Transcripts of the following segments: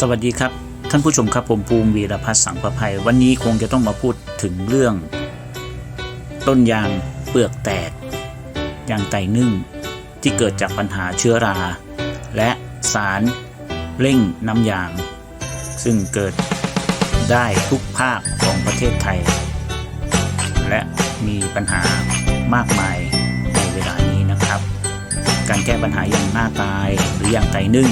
สวัสดีครับ ท่านผู้ชมครับผมภูมิวีรพัฒน์สังประภัย วันนี้คงจะต้องมาพูดถึงเรื่อง ต้นยางเปลือกแตก ยางไตนึ่ง ที่เกิดจากปัญหาเชื้อรา และสารเร่งน้ำยาง ซึ่งเกิดได้ทุกภาคของประเทศไทย และมีปัญหามากมายในเวลานี้นะครับ การแก้ปัญหาอย่างหน้าตายหรืออย่างไตนึ่ง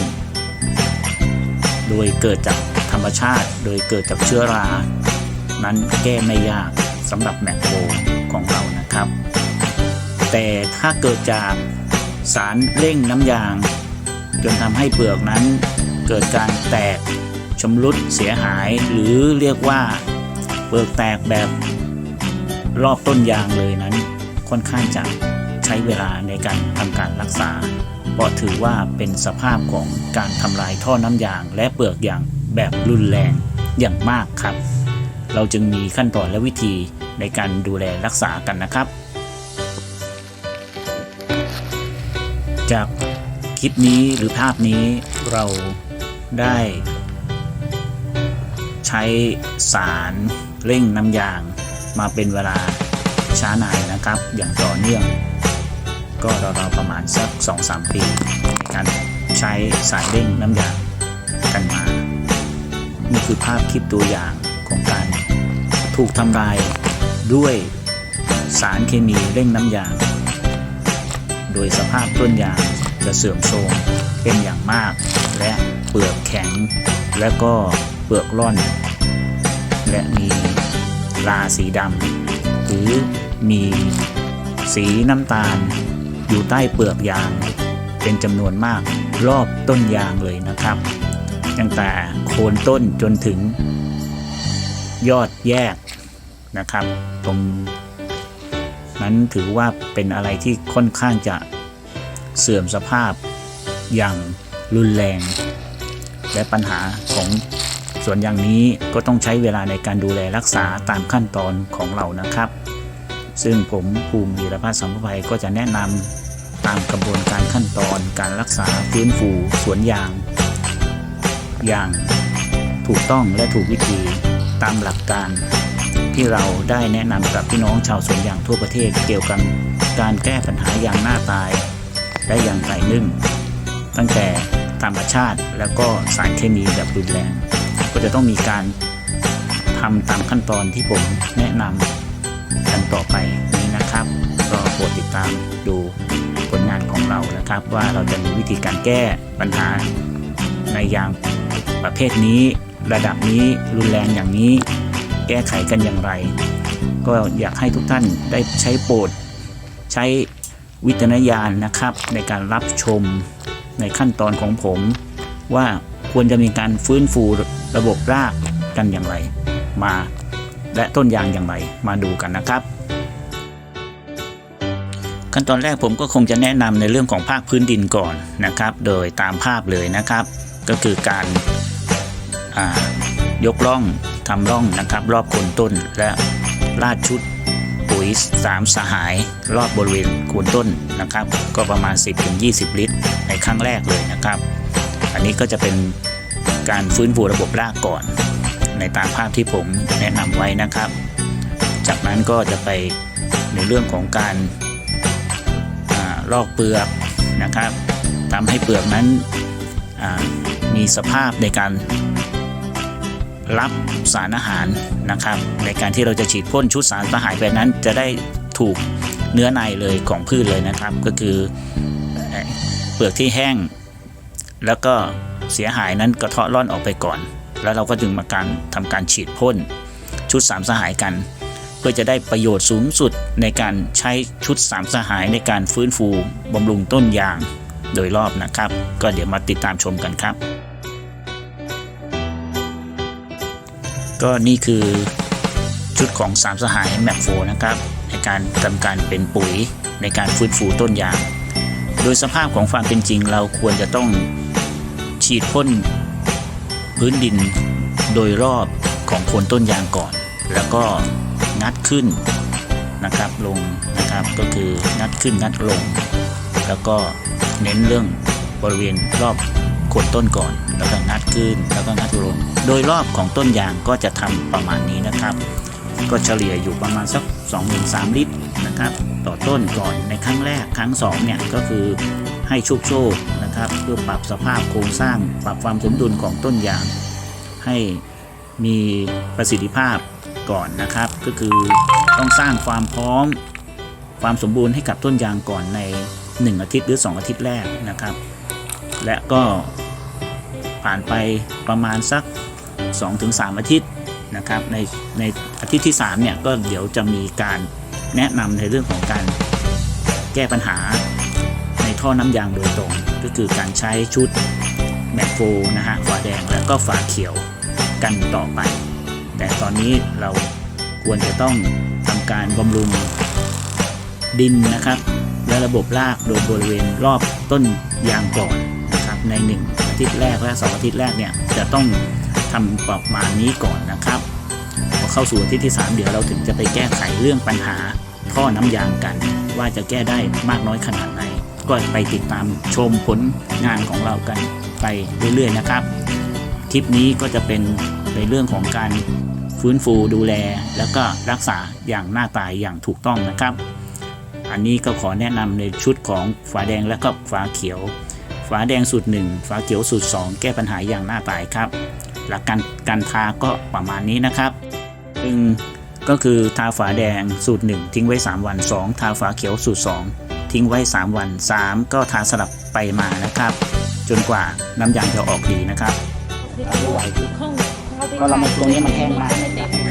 โดยเกิดจากธรรมชาติ โดยเกิดจากเชื้อรา นั้นแก้ไม่ยากสำหรับแมคโครของเรานะครับ แต่ถ้าเกิดจากสารเร่งน้ำยาง จนทำให้เปลือกนั้นเกิดการแตกชำรุดเสียหายหรือเรียกว่าเปลือกแตกแบบรอบต้นยางเลยนั้นค่อนข้างจะ ช้เวลาในการทำการรักษา เพราะถือว่าเป็นสภาพของการทำลายท่อน้ำยาง และเปลือกยางแบบรุนแรงอย่างมากครับ เราจึงมีขั้นตอนและวิธีในการดูแลรักษากันนะครับ จากคลิปนี้หรือภาพนี้เราได้ ใช้สารเร่งน้ำยางมาเป็นเวลาช้านานนะครับ อย่างต่อเนื่อง ก็ราวๆประมาณสัก 2-3 ปี ในการใช้สายเร่งน้ำยางกันมา นี่คือภาพคลิปตัวอย่างของการถูกทำลายด้วยสารเคมีเร่งน้ำยาง โดยสภาพต้นยางจะเสื่อมโทรมเป็นอย่างมาก และเปลือกแข็ง และก็เปลือกร่อน และมีราสีดำหรือมีสีน้ำตาล อยู่ใต้เปลือกยาง เป็นจำนวนมากรอบต้นยางเลยนะครับ ตั้งแต่โคนต้นจนถึง ยอดแยกนะครับ ตรงนั้นถือว่าเป็นอะไรที่ค่อนข้างจะเสื่อมสภาพอย่างรุนแรง และปัญหาของส่วนอย่างนี้ก็ต้องใช้เวลาในการดูแลรักษาตามขั้นตอนของเรานะครับ ซึ่งผมภูมิวีรพัฒน์สัมภภัยก็จะแนะนำ ตามกระบวนการขั้นตอนการรักษาฟื้นฟูสวนยาง อย่างถูกต้องและถูกวิธีตามหลักการที่เราได้แนะนำกับพี่น้องชาวสวนยางทั่วประเทศเกี่ยวกับการแก้ปัญหายางหน้าตาย และยางไก่นึ่ง ตั้งแต่ธรรมชาติแล้วก็สารเคมีแบบรุนแรงก็จะต้องมีการทำตามขั้นตอนที่ผมแนะนำกันต่อไปนี้นะครับ ก็โปรดติดตามดูานของเรานะครับ ว่าเราจะมีวิธีการแก้ปัญหาในยางประเภทนี้ ระดับนี้รุนแรงอย่างนี้ แก้ไขกันอย่างไร ก็อยากให้ทุกท่านได้ใช้โปรดใช้วิจารณญาณนะครับ ในการรับชมในขั้นตอนของผม ว่าควรจะมีการฟื้นฟูระบบรากกันอย่างไร มาและต้นยางอย่างไรมาดูกันนะครับ ขั้นตอนแรกผมก็คงจะแนะนำในเรื่องของภาคพื้นดินก่อนนะครับ โดยตามภาพเลยนะครับ ก็คือการายกร่องทำร่องนะครับ รอบโคนต้นและลาดชุดปุ๋ยสามสหาย รอบบริเวณโคนต้นนะครับ ก็ประมาณ 10-20 ลิตร ในครั้งแรกเลยนะครับ อันนี้ก็จะเป็นการฟื้นฟูระบบรากก่อน ในตามภาพที่ผมแนะนำไว้นะครับ จากนั้นก็จะไปในเรื่องของการ ลอกเปลือกนะครับทำให้เปลือกนั้นมีสภาพในการรับสารอาหารนะครับ ในการที่เราจะฉีดพ่นชุดสารสหายไปนั้น จะได้ถูกเนื้อในเลยของพืชเลยนะครับ ก็คือเปลือกที่แห้ง แล้วก็เสียหายนั้นกระเทาะร่อนออกไปก่อน แล้วเราก็จึงมาการทำการฉีดพ่นชุดสามสหายกัน พื่อจะได้ประโยชน์สูงสุดในการใช้ชุดสามสหายในการฟื้นฟูบำรุงต้นยางโดยรอบนะครับ ก็เดี๋ยวมาติดตามชมกันครับ ก็นี่คือชุดของสามสหายแมปโฟนะครับ ในการทำการเป็นปุ๋ยในการฟื้นฟูต้นยาง โดยสภาพของความเป็นจริงเราควรจะต้องฉีดพ่นพื้นดินโดยรอบของโคนต้นยางก่อน แล้วก็ งัดขึ้นนะครับลงนะครับก็คืองัดขึ้นงัดลง แล้วก็เน้นเรื่องบริเวณรอบโคนต้นก่อน แล้วก็งัดขึ้นแล้วก็งัดลง โดยรอบของต้นยางก็จะทำประมาณนี้นะครับ ก็เฉลี่ยอยู่ประมาณสัก2-3 ลิตรนะครับต่อต้นก่อนในครั้งแรกครั้งสองเนี่ยก็คือให้ชุกโชคนะครับ เพื่อปรับสภาพโครงสร้าง ปรับความสมดุลของต้นยาง ให้มีประสิทธิภาพ ก่อนนะครับ ก็คือต้องสร้างความพร้อมความสมบูรณ์ให้กับต้นยางก่อนใน 1 อาทิตย์หรือ 2 อาทิตย์แรกนะครับ และก็ผ่านไปประมาณสัก 2-3 อาทิตย์นะครับในในอาทิตย์ที่3เนี่ยก็เดี๋ยวจะมีการแนะนำในเรื่องของการแก้ปัญหาในท่อน้ำยางโดยตรง ก็คือการใช้ชุดแมกโฟนะฮะฝาแดงแล้วก็ฝาเขียวกันต่อไป ต่ตอนนี้เราควรจะต้องทำการบำรุงดินนะครับ และระบบรากโดยบริเวณรอบต้นยางก่อนนะครับใน 1 อาทิตย์แรกและ2อาทิตย์แรกเนี่ยจะต้องทำประมาณนี้ก่อนนะครับพอเข้าสู่อาทิตย์ที่ 3 เดี๋ยวเราถึงจะไปแก้ไขเรื่องปัญหาท่อน้ำยางกัน ว่าจะแก้ได้มากน้อยขนาดไหนก็ไปติดตามชมผลงานของเรากันไปเรื่อยๆนะครับ คลิปนี้ก็จะเป็นในเรื่องของการ ฟื้นฟูดูแล แล้วก็รักษาอย่างหน้าตายอย่างถูกต้องนะครับ อันนี้ก็ขอแนะนำในชุดของฝาแดงและก็ฝาเขียว ฝาแดงสูตรหนึ่งฝาเขียวสูตรสองแก้ปัญหาอย่างหน้าตายครับ หลักการการทาก็ประมาณนี้นะครับหนึ่งก็คือทาฝาแดงสูตร 1 ทิ้งไว้ 3 วัน 2 ทาฝาเขียวสูตร 2 ทิ้งไว้ 3 วัน 3 ก็ทาสลับไปมานะครับ จนกว่าน้ำยางจะออกดีนะครับ ก็เรามาตรงนี้มันแห้งมากค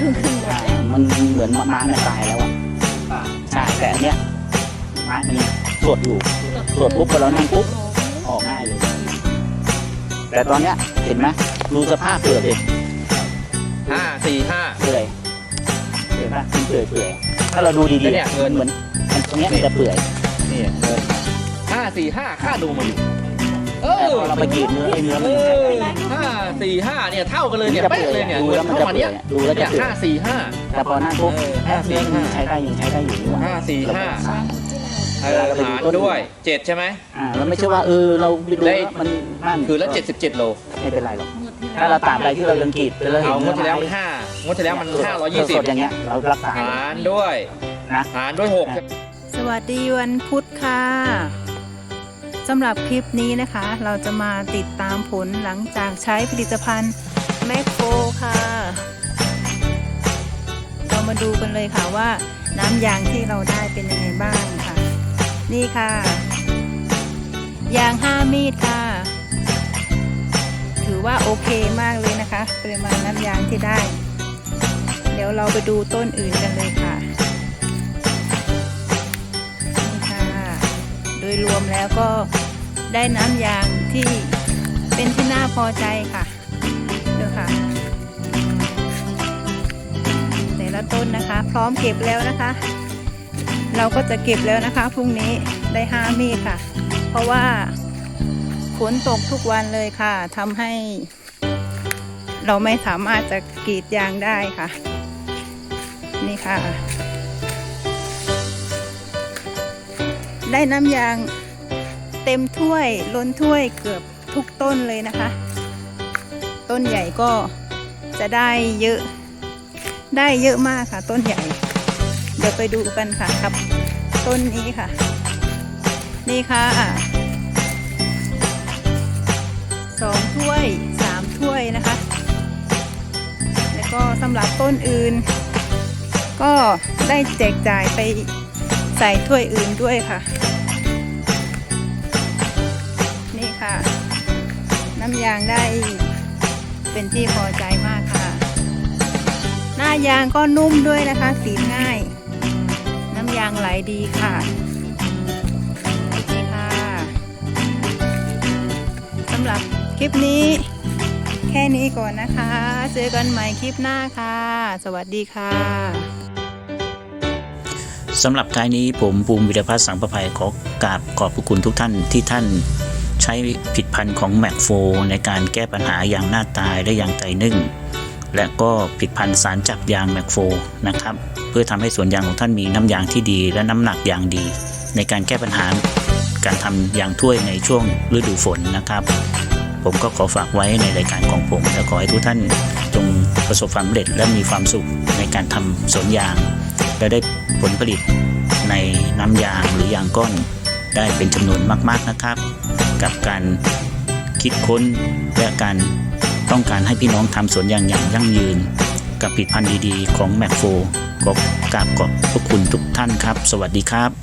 รึ่งครึ่งอ่ามันเหมือนม้ามันตายแล้วอะใช่แต่อันเนี้ยม้ามันยังสดอยู่ตรวจปุ๊บพอเรานั่งปุ๊บออกง่ายเลย แต่ตอนเนี้ยเห็นไหมดูสภาพเปลือกเด็ห้าสี่ห้าเปื่อยเห็นปะมันเปื่อยเปื่อยถ้าเราดูดีแล้วเนี่ยๆเงินเหมือนมันตรงเนี้ยมันจะเปื่อยนี่เงินห้าสี่ห้าค่าดูมาอยู่ เอแต่อพอเราไปกรีดเนื้อไอ้เนื้อเอมันอห้าสี่ห้าเนี่ยเท่ากันเลยเนี่ยจะเป๊ะเปื่อยเลยเนี่ยดูแล้วมันเท่าจะมาเปื่เนี้อยยดูแล้วจะเนี่ยเปื่อห้ายสี่ห้าแต่พอนั่งปุ๊บเออห้าสี่ห้าใช้ได้ยังใช้ได้อยู่นี่หว่าห้าสี่ห้าเออหารด้วยเจ็ดใช่ไหมอ่าเราไม่ใช่ว่าเออเราไปดูได้แล้วมันนั่นคือละเจ็ดสิบเจ็ดโลไม่เป็นไรหรอกถ้าเราตามอะไรที่เรายังกรีดเราเห็เอานงวดที่แล้วไมันห้างวดที่แล้วมันห้าร้อยยี่สิบสดๆอย่างเงี้ยเรารักษาหารด้วยนะหารด้วยหกสวัสดีวันพุธค่ะ สำหรับคลิปนี้นะคะ เราจะมาติดตามผลหลังจากใช้ผลิตภัณฑ์แมคโฟค่ะ เรามาดูกันเลยค่ะว่าน้ำยางที่เราได้เป็นยังไงบ้างค่ะ นี่ค่ะ ยาง5มีดค่ะ ถือว่าโอเคมากเลยนะคะปริมาณน้ำยางที่ได้ เดี๋ยวเราไปดูต้นอื่นกันเลยค่ะ ยรวมแล้วก็ได้น้ำยางที่เป็นที่น่าพอใจค่ะดูค่ะ แต่ละต้นนะคะ พร้อมเก็บแล้วนะคะ เราก็จะเก็บแล้วนะคะพรุ่งนี้ได้ห้ามีค่ะ เพราะว่าฝนตกทุกวันเลยค่ะทำให้ เราไม่สามารถจะกรีดยางได้ค่ะ นี่ค่ะ ได้น้ำยางเต็มถ้วยล้นถ้วยเกือบทุกต้นเลยนะคะ ต้นใหญ่ก็จะได้เยอะได้เยอะมากค่ะ ต้นใหญ่ เดี๋ยวไปดูกันค่ะครับ ต้นนี้ค่ะ นี่ค่ะสองถ้วยสามถ้วยนะคะ แล้วก็สำหรับต้นอื่น ก็ได้แจกจ่ายไป ใส่ถ้วยอื่นด้วยค่ะ นี่ค่ะ น้ำยางได้เป็นที่พอใจมากค่ะ หน้ายางก็นุ่มด้วยนะคะ สีง่าย น้ำยางไหลดีค่ะนี่ค่ะสำหรับคลิปนี้แค่นี้ก่อนนะคะ เจอกันใหม่คลิปหน้าค่ะ สวัสดีค่ะ สำหรับท้ายนี้ผมภูมิวิรพัฒน์สังประภัยขอกราบขอบพระคุณทุกท่านที่ท่านใช้ผิดพันธุ์ของแมกโฟในการแก้ปัญหาอย่างหน้าตายและอย่างใจนึ่ง และก็ผิดพันธุ์สารจับยางแมกโฟนะครับ เพื่อทำให้สวนยางของท่านมีน้ำยางที่ดีและน้ำหนักยางดี ในการแก้ปัญหาการทำยางถ้วยในช่วงฤดูฝนนะครับ ผมก็ขอฝากไว้ในรายการของผม และขอให้ทุกท่านจงประสบความสำเร็จและมีความสุขในการทำสวนยาง และได้ผลผลิตในน้ำยางหรือยางก้อนได้เป็นจำนวนมากๆนะครับ กับการคิดค้นและการต้องการให้พี่น้องทำสวนยางอย่างยั่งยืน กับผลิตภัณฑ์ดีๆ ของแมคโฟก็กราบขอบพระคุณทุกท่านครับ สวัสดีครับ